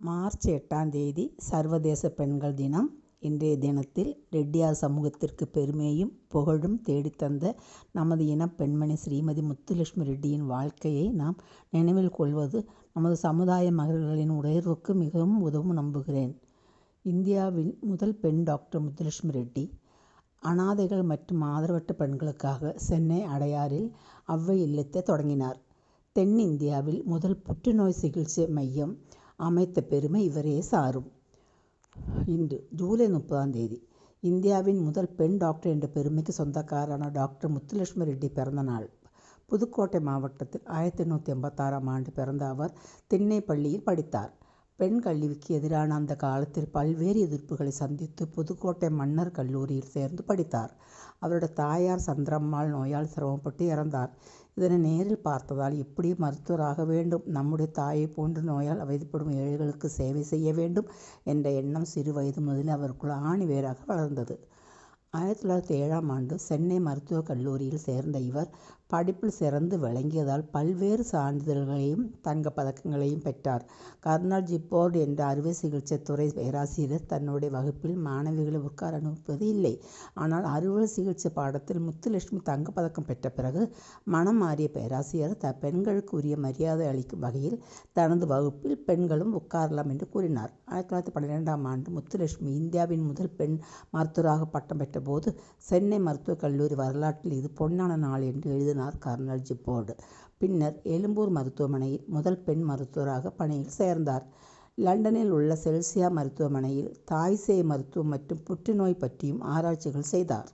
March எட்டாம் தேதி சர்வதேச பெண்கள் தினம். இன்றைய தினத்தில் ரெட்டியார் சமூகத்திற்கு பெருமையும் புகழும் தேடித்தந்த நமது இனப் பெண்மணி ஸ்ரீமதி முத்துலட்சுமி ரெட்டியின் வாழ்க்கையை நாம் நினைவில் கொள்வது நமது சமுதாய மகளிர்களின் உயர்வுக்கு மிகவும் உதவும் நம்புகிறேன். இந்தியாவின் முதல் பெண் டாக்டர் முத்துலட்சுமி ரெட்டி அனாதைகள் மற்றும் ஆதரவற்ற பெண்களுக்காக சென்னை அடையாறில் அவ்வை இல்லத்தை தொடங்கினார். தென்னிந்தியாவில் முதல் புற்றுநோய் சிகிச்சை மையம் அமைத்த பெருமை இவரே சாரும். இன்று ஜூலை முப்பதாம் தேதி இந்தியாவின் முதல் பெண் டாக்டர் என்ற பெருமைக்கு சொந்தக்காரான டாக்டர் முத்துலட்சுமி ரெட்டி பிறந்த நாள். புதுக்கோட்டை மாவட்டத்தில் ஆயிரத்தி எண்ணூற்றி எண்பத்தாறாம் ஆண்டு பிறந்த அவர் திண்ணைப்பள்ளியில் படித்தார். பெண் கல்விக்கு எதிரான அந்த காலத்தில் பல்வேறு எதிர்ப்புகளை சந்தித்து புதுக்கோட்டை மன்னர் கல்லூரியில் சேர்ந்து படித்தார். அவருடைய தாயார் சந்திரம்மாள் நோயால் சிரமப்பட்டு இறந்தார். இதனை நேரில் பார்த்ததால் எப்படி மருத்துவராக வேண்டும்? நம்முடைய தாயை போன்ற நோயால் அவதிப்படும் ஏழைகளுக்கு சேவை செய்ய வேண்டும் என்ற எண்ணம் சிறு வயது முதலில் அவருக்குள் ஆணி வேறாக வளர்ந்தது. ஆயிரத்தி தொள்ளாயிரத்தி ஏழாம் ஆண்டு சென்னை மருத்துவக் கல்லூரியில் சேர்ந்த இவர் படிப்பில் சிறந்து விளங்கியதால் பல்வேறு சான்றிதழ்களையும் தங்கப் பதக்கங்களையும் பெற்றார். கர்னல் ஜிப்போர்டு என்ற அறுவை சிகிச்சை துறை பேராசிரியர் தன்னுடைய வகுப்பில் மாணவிகளை உட்கார அனுப்புவது இல்லை. ஆனால் அறுவை சிகிச்சை பாடத்தில் முத்துலட்சுமி தங்கப்பதக்கம் பெற்ற பிறகு மனம் மாறிய பேராசிரியர் த பெண்களுக்கு உரிய மரியாதை அளிக்கும் வகையில் தனது வகுப்பில் பெண்களும் உட்காரலாம் என்று கூறினார். ஆயிரத்தி தொள்ளாயிரத்தி பன்னிரெண்டாம் ஆண்டு முத்துலட்சுமி இந்தியாவின் முதல் பெண் மருத்துவராக பட்டம் பெற்ற போது சென்னை மருத்துவக் கல்லூரி வரலாற்றில் இது பொன்னான நாள் என்று எழுதினார். Colonel board. பின்னர் எழும்பூர் மருத்துவமனையில் முதல் பெண் மருத்துவராக பணியில் சேர்ந்தார். லண்டனில் உள்ள செல்சியா மருத்துவமனையில் தாய்சேய் மருத்துவம் மற்றும் புற்றுநோய் பற்றியும் ஆராய்ச்சிகள் செய்தார்.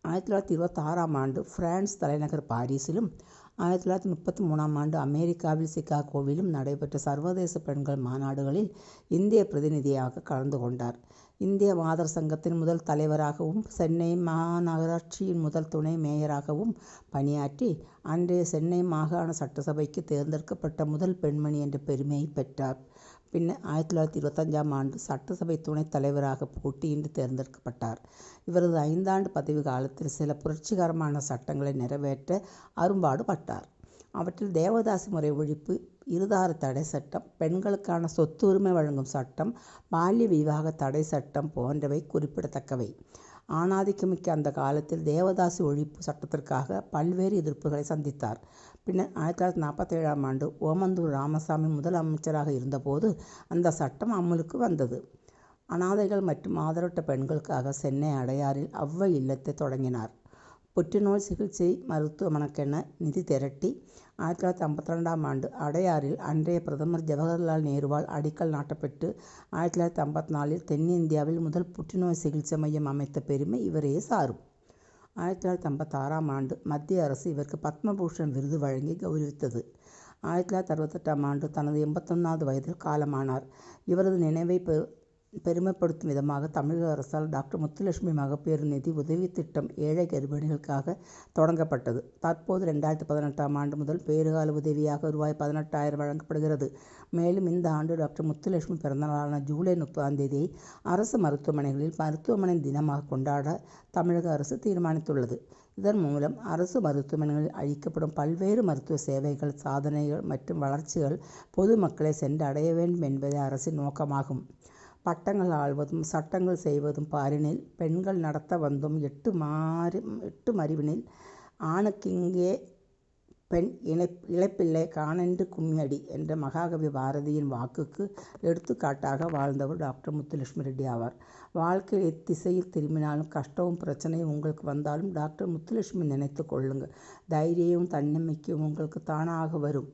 ஆயிரத்தி தொள்ளாயிரத்தி இருபத்தாறாம் ஆண்டு பிரான்ஸ் தலைநகர் பாரிஸிலும் ஆயிரத்தி தொள்ளாயிரத்தி முப்பத்தி மூணாம் ஆண்டு அமெரிக்காவில் சிகாகோவிலும் நடைபெற்ற சர்வதேச பெண்கள் மாநாடுகளில் இந்திய பிரதிநிதியாக கலந்து கொண்டார். இந்திய மாதர் சங்கத்தின் முதல் தலைவராகவும் சென்னை மாநகராட்சியின் முதல் துணை மேயராகவும் பணியாற்றி அன்றைய சென்னை மாகாண சட்டசபைக்கு தேர்ந்தெடுக்கப்பட்ட முதல் பெண்மணி என்ற பெருமையை பெற்றார். பின்னர் ஆயிரத்தி தொள்ளாயிரத்தி இருபத்தஞ்சாம் ஆண்டு சட்டசபை துணைத் தலைவராக போட்டியின்றி தேர்ந்தெடுக்கப்பட்டார். இவரது ஐந்தாண்டு பதவி காலத்தில் சில புரட்சிகரமான சட்டங்களை நிறைவேற்ற அரும்பாடுபட்டார். அவற்றில் தேவதாசி முறை ஒழிப்பு இருதார தடை சட்டம் பெண்களுக்கான சொத்துரிமை வழங்கும் சட்டம் பால்ய விவாக தடை சட்டம் போன்றவை குறிப்பிடத்தக்கவை. ஆணாதிக்கமிக்க அந்த காலத்தில் தேவதாசி ஒழிப்பு சட்டத்திற்காக பல்வேறு எதிர்ப்புகளை சந்தித்தார். பின்னர் ஆயிரத்தி தொள்ளாயிரத்தி நாற்பத்தேழாம் ஆண்டு ஓமந்தூர் ராமசாமி முதல் அமைச்சராக இருந்தபோது அந்த சட்டம் அமலுக்கு வந்தது. அனாதைகள் மற்றும் ஆதரவற்ற பெண்களுக்காக சென்னை அடையாறில் அவ்வை இல்லத்தை தொடங்கினார். புற்றுநோய் சிகிச்சை மருத்துவமனைக்கென நிதி திரட்டி ஆயிரத்தி தொள்ளாயிரத்தி ஐம்பத்தி ரெண்டாம் ஆண்டு அடையாறில் அன்றைய பிரதமர் ஜவஹர்லால் நேருவால் அடிக்கல் நாட்டப்பட்டு ஆயிரத்தி தொள்ளாயிரத்தி ஐம்பத்தி நாலில் தென்னிந்தியாவில் முதல் புற்றுநோய் சிகிச்சை மையம் அமைத்த பெருமை இவரே சாரும். ஆயிரத்தி தொள்ளாயிரத்தி ஐம்பத்தாறாம் ஆண்டு மத்திய அரசு இவருக்கு பத்மபூஷன் விருது வழங்கி கௌரவித்தது. ஆயிரத்தி தொள்ளாயிரத்தி அறுபத்தெட்டாம் ஆண்டு தனது எண்பத்தொன்னாவது வயதில் காலமானார். இவரது நினைவை பெ பெருமைப்படுத்தும் விதமாக தமிழக அரசால் டாக்டர் முத்துலட்சுமி மகப்பேறு நிதி உதவி திட்டம் ஏழை கர்ப்பிணிகளுக்காக தொடங்கப்பட்டது. தற்போது ரெண்டாயிரத்தி பதினெட்டாம் ஆண்டு முதல் பேறுகால உதவியாக ரூபாய் பதினெட்டாயிரம் வழங்கப்படுகிறது. மேலும் இந்த ஆண்டு டாக்டர் முத்துலட்சுமி பிறந்தநாளான ஜூலை முப்பதாம் தேதியை அரசு மருத்துவமனைகளில் மருத்துவமனை தினமாக கொண்டாட தமிழக அரசு தீர்மானித்துள்ளது. இதன் மூலம் அரசு மருத்துவமனைகளில் அளிக்கப்படும் பல்வேறு மருத்துவ சேவைகள் சாதனைகள் மற்றும் வளர்ச்சிகள் பொதுமக்களை சென்றடைய வேண்டும் என்பதே அரசின் நோக்கமாகும். பட்டங்கள் ஆழ்வதும் சட்டங்கள் செய்வதும் பாரினில் பெண்கள் நடத்த வந்தும் எட்டு மாறி எட்டு மறிவினில் ஆணுக்கிங்கே பெண் இணை இழப்பில்லை காணென்று கும்மியடி என்ற மகாகவி பாரதியின் வாக்குக்கு எடுத்துக்காட்டாக வாழ்ந்தவர் டாக்டர் முத்துலட்சுமி ரெட்டி ஆவார். வாழ்க்கையில் எத்திசையில் திரும்பினாலும் கஷ்டமும் பிரச்சனையும் உங்களுக்கு வந்தாலும் டாக்டர் முத்துலட்சுமி நினைத்து கொள்ளுங்கள். தைரியம் தன்னம்பிக்கையும் உங்களுக்கு தானாக வரும்.